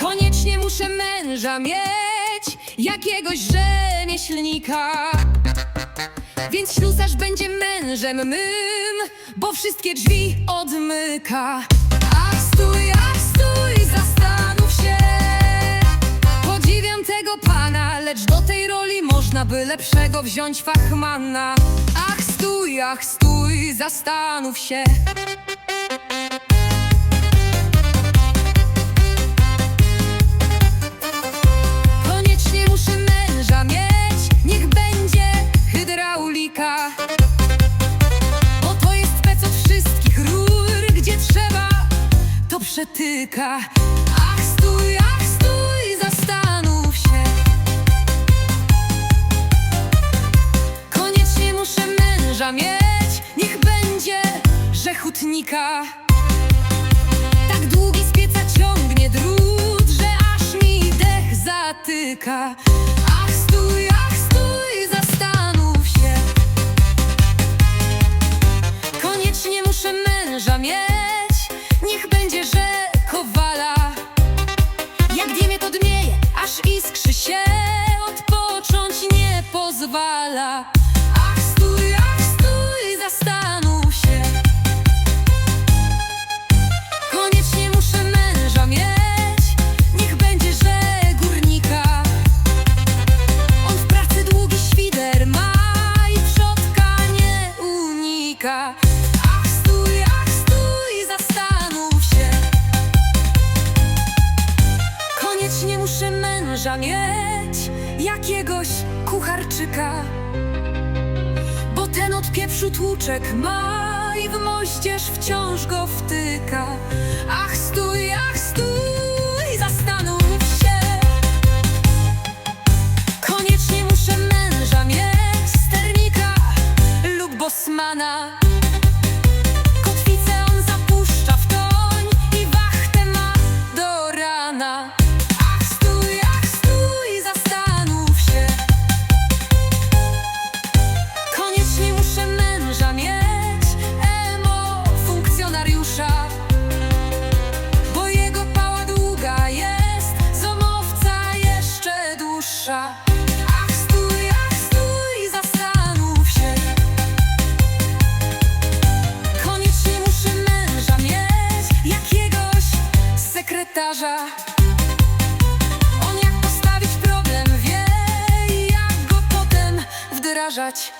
Koniecznie muszę męża mieć, jakiegoś rzemieślnika. Więc ślusarz będzie mężem mym, bo wszystkie drzwi odmyka. Ach, stój, ach, stój, zastanów się. Podziwiam tego pana, lecz do tej roli można by lepszego wziąć fachmana. Ach, stój, ach, stój, zastanów się. Koniecznie muszę męża mieć, niech będzie hydraulika. Bo to jest pec od wszystkich rur, gdzie trzeba, to przetyka. Że hutnika. Tak długi z pieca ciągnie drut, że aż mi dech zatyka. Ach, stój, ach, stój, zastanów się. Koniecznie muszę męża mieć, niech będzie, że kowala. Jak dmiemie, to dmieje, aż iskrzy się, odpocząć nie pozwala. Unika. Ach, stój, ach, stój, zastanów się. Koniecznie muszę męża mieć, jakiegoś kucharczyka. Bo ten od pieprzu tłuczek ma i w moździerz wciąż go wtyka. Ach, wdrażać.